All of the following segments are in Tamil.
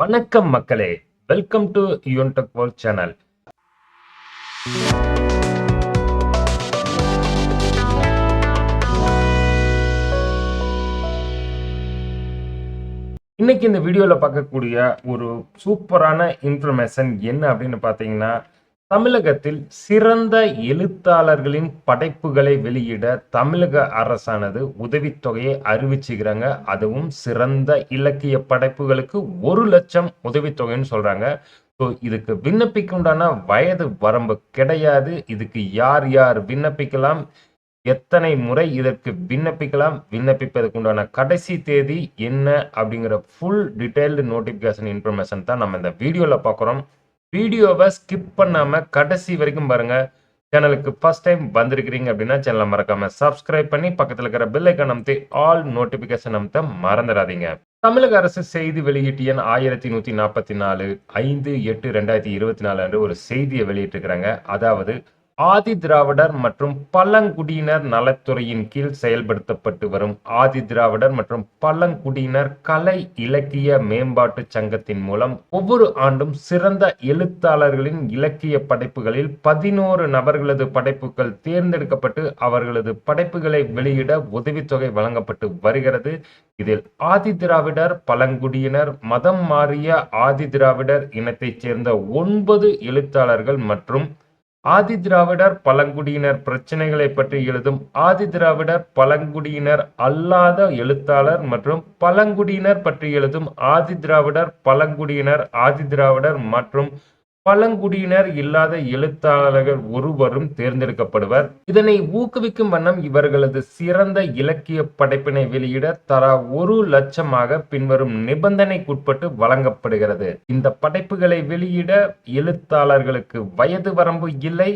வணக்கம் மக்களே. Welcome to Yuntech world channel இன்னைக்கு இந்த வீடியோவில் பார்க்கக்கூடிய ஒரு சூப்பரான இன்ஃபர்மேஷன் என்ன அப்படின்னு பார்த்தீங்கன்னா தமிழகத்தில் சிறந்த எழுத்தாளர்களின் படைப்புகளை வெளியிட தமிழக அரசானது உதவித்தொகையை அறிவிச்சுக்கிறாங்க. அதுவும் சிறந்த இலக்கிய படைப்புகளுக்கு ஒரு லட்சம் உதவித்தொகைன்னு சொல்றாங்க. ஸோ இதுக்கு விண்ணப்பிக்க உண்டான வயது வரம்பு கிடையாது. இதுக்கு யார் யார் விண்ணப்பிக்கலாம்? எத்தனை முறை இதற்கு விண்ணப்பிக்கலாம்? விண்ணப்பிப்பதற்கு உண்டான கடைசி தேதி என்ன? அப்படிங்கிற ஃபுல் டீட்டெயில்டு நோட்டிஃபிகேஷன் இன்ஃபர்மேஷன் தான் நம்ம இந்த வீடியோவில் பார்க்குறோம். வீடியோவை ஸ்கிப் பண்ணாமல் கடைசி வரைக்கும் பாருங்க. சேனலுக்கு ஃபர்ஸ்ட் டைம் வந்திருக்கிறீங்க அப்படின்னா சேனலை மறக்காமல் சப்ஸ்கிரைப் பண்ணி பக்கத்தில் இருக்கிற பெல் அமுத்தி ஆல் நோட்டிஃபிகேஷன் அமுத்த மறந்துடாதீங்க. தமிழக அரசு செய்தி வெளியீட்டு எண் ஆயிரத்தி நூற்றி நாற்பத்தி நாலு ஐந்து எட்டு ரெண்டாயிரத்தி இருபத்தி நாலு அன்று ஒரு செய்தியை வெளியிட்டிருக்கிறாங்க. அதாவது ஆதி திராவிடர் மற்றும் பழங்குடியினர் நலத்துறையின் கீழ் செயல்படுத்தப்பட்டு வரும் ஆதி திராவிடர் மற்றும் பழங்குடியினர் கலை இலக்கிய மேம்பாட்டு சங்கத்தின் மூலம் ஒவ்வொரு ஆண்டும் சிறந்த எழுத்தாளர்களின் இலக்கிய படைப்புகளில் பதினோரு நபர்களது படைப்புகள் தேர்ந்தெடுக்கப்பட்டு அவர்களது படைப்புகளை வெளியிட உதவித்தொகை வழங்கப்பட்டு வருகிறது. இதில் ஆதி திராவிடர் பழங்குடியினர் மதம் மாறிய ஆதி திராவிடர் இனத்தைச் சேர்ந்த ஒன்பது எழுத்தாளர்கள் மற்றும் ஆதி திராவிடர் பழங்குடியினர் பிரச்சனைகளை பற்றி எழுதும் ஆதி திராவிடர் பழங்குடியினர் அல்லாத எழுத்தாளர் மற்றும் பழங்குடியினர் பற்றி எழுதும் ஆதி திராவிடர் பழங்குடியினர் ஆதி திராவிடர் மற்றும் பழங்குடியினர் இல்லாத எழுத்தாளர்கள் ஒருவரும் தேர்ந்தெடுக்கப்படுவர். இதனை ஊக்குவிக்கும் வண்ணம் இவர்களது சிறந்த இலக்கிய படைப்பினை வெளியிட தரா ஒரு லட்சமாக பின்வரும் நிபந்தனைக்குட்பட்டு வழங்கப்படுகிறது. இந்த படைப்புகளை வெளியிட எழுத்தாளர்களுக்கு வயது வரம்பு இல்லை.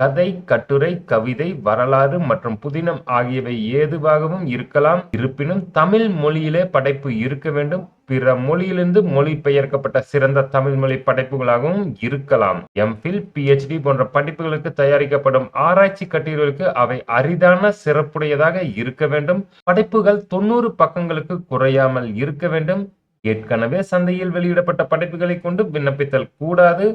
கதை கட்டுரை கவிதை வரலாறு மற்றும் புதினம் ஆகியவை ஏதுவாகவும் இருக்கலாம். இருப்பினும் தமிழ் மொழியிலே படைப்பு இருக்க வேண்டும். பிற மொழியிலிருந்து மொழிபெயர்க்கப்பட்ட சிறந்த தமிழ் மொழி படைப்புகளாகவும் இருக்கலாம். எம்ஃபில் பிஹெச்டி போன்ற படிப்புகளுக்கு தயாரிக்கப்படும் ஆராய்ச்சி கட்டுரைகளுக்கு அவை அரிதான சிறப்புடையதாக இருக்க வேண்டும். படைப்புகள் தொண்ணூறு பக்கங்களுக்கு குறையாமல் இருக்க வேண்டும். ஏற்கனவே சந்தையில் வெளியிடப்பட்ட படைப்புகளை கொண்டு விண்ணப்பித்தல் கூடாது.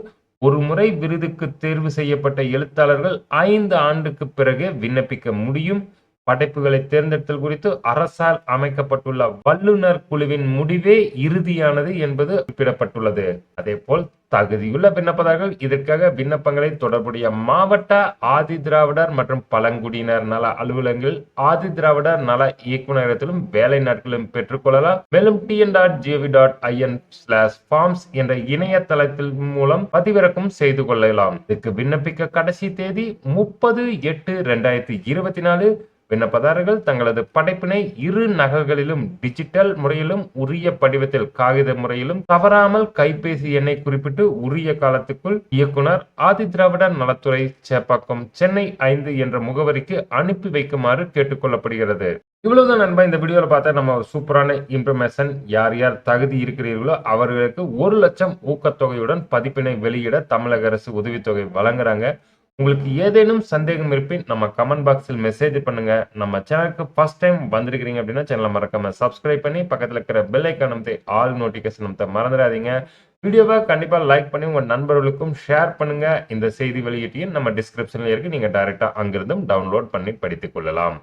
ஒரு முறை விருதுக்கு தேர்வு செய்யப்பட்ட எழுத்தாளர்கள் ஐந்து ஆண்டுக்கு பிறகு விண்ணப்பிக்க முடியும். படைப்புகளை தேர்ந்தெடுத்தல் குறித்து அரசால் அமைக்கப்பட்டுள்ள வல்லுநர் குழுவின் முடிவே இறுதியானது என்பது குறிப்பிடப்பட்டுள்ளது. அதே போல் தகுதியுள்ள விண்ணப்பதாரர்கள் இதற்காக விண்ணப்பங்களை தொடர்புடைய மாவட்ட ஆதி திராவிடர் மற்றும் பழங்குடியினர் நல அலுவலகங்கள் ஆதி திராவிடர் நல இயக்குநரகத்திலும் வேலை நாட்களிலும் பெற்றுக்கொள்ளலாம் மேலும் TN dot GOV dot IN slash forms என்ற இணையதளத்தின் மூலம் பதிவிறக்கம் செய்து கொள்ளலாம். இதுக்கு விண்ணப்பிக்க கடைசி தேதி முப்பது எட்டு ரெண்டாயிரத்தி இருபத்தி நாலு விண்ணப்பதாரர்கள் தங்களது படைப்பினை இரு நகல்களிலும் டிஜிட்டல் முறையிலும் உரிய படிவத்தில் காகித முறையிலும் தவறாமல் கைபேசி எண்ணை குறிப்பிட்டு உரிய காலத்துக்குள் இயக்குனர் ஆதி திராவிட நலத்துறை சேப்பாக்கம் சென்னை ஐந்து என்ற முகவரிக்கு அனுப்பி வைக்குமாறு கேட்டுக்கொள்ளப்படுகிறது. இவ்வளவுதான் நண்பா இந்த வீடியோவில் பார்த்தா நம்ம சூப்பரான இன்ஃபர்மேஷன் யார் யார் தகுதி இருக்கிறீர்களோ அவர்களுக்கு ஒரு லட்சம் ஊக்கத்தொகையுடன் பதிப்பினை வெளியிட தமிழக அரசு உதவித்தொகை வழங்குறாங்க. உங்களுக்கு ஏதேனும் சந்தேகம் இருப்பின் நம்ம கமெண்ட் பாக்ஸில் மெசேஜ் பண்ணுங்க. நம்ம சேனலுக்கு ஃபர்ஸ்ட் டைம் வந்திருக்கிறீங்க அப்படின்னா சேனலை மறக்காம சப்ஸ்கிரைப் பண்ணி பக்கத்தில் இருக்கிற பெல் ஐக்கான் அமைத்து ஆல் நோட்டிஃபிகேஷன் அமைத்த மறந்துடாதீங்க. வீடியோவை கண்டிப்பாக லைக் பண்ணி உங்கள் நண்பர்களுக்கும் ஷேர் பண்ணுங்க. இந்த செய்தி வெளியீட்டையும் நம்ம டிஸ்கிரிப்ஷனில் இருக்கு. நீங்கள் டைரெக்டாக அங்கிருந்தும் டவுன்லோட் பண்ணி படித்துக் கொள்ளலாம்.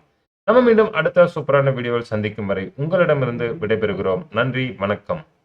நம்ம மீண்டும் அடுத்த சூப்பரான வீடியோவில் சந்திக்கும் வரை உங்களிடமிருந்து விடைபெறுகிறோம். நன்றி வணக்கம்.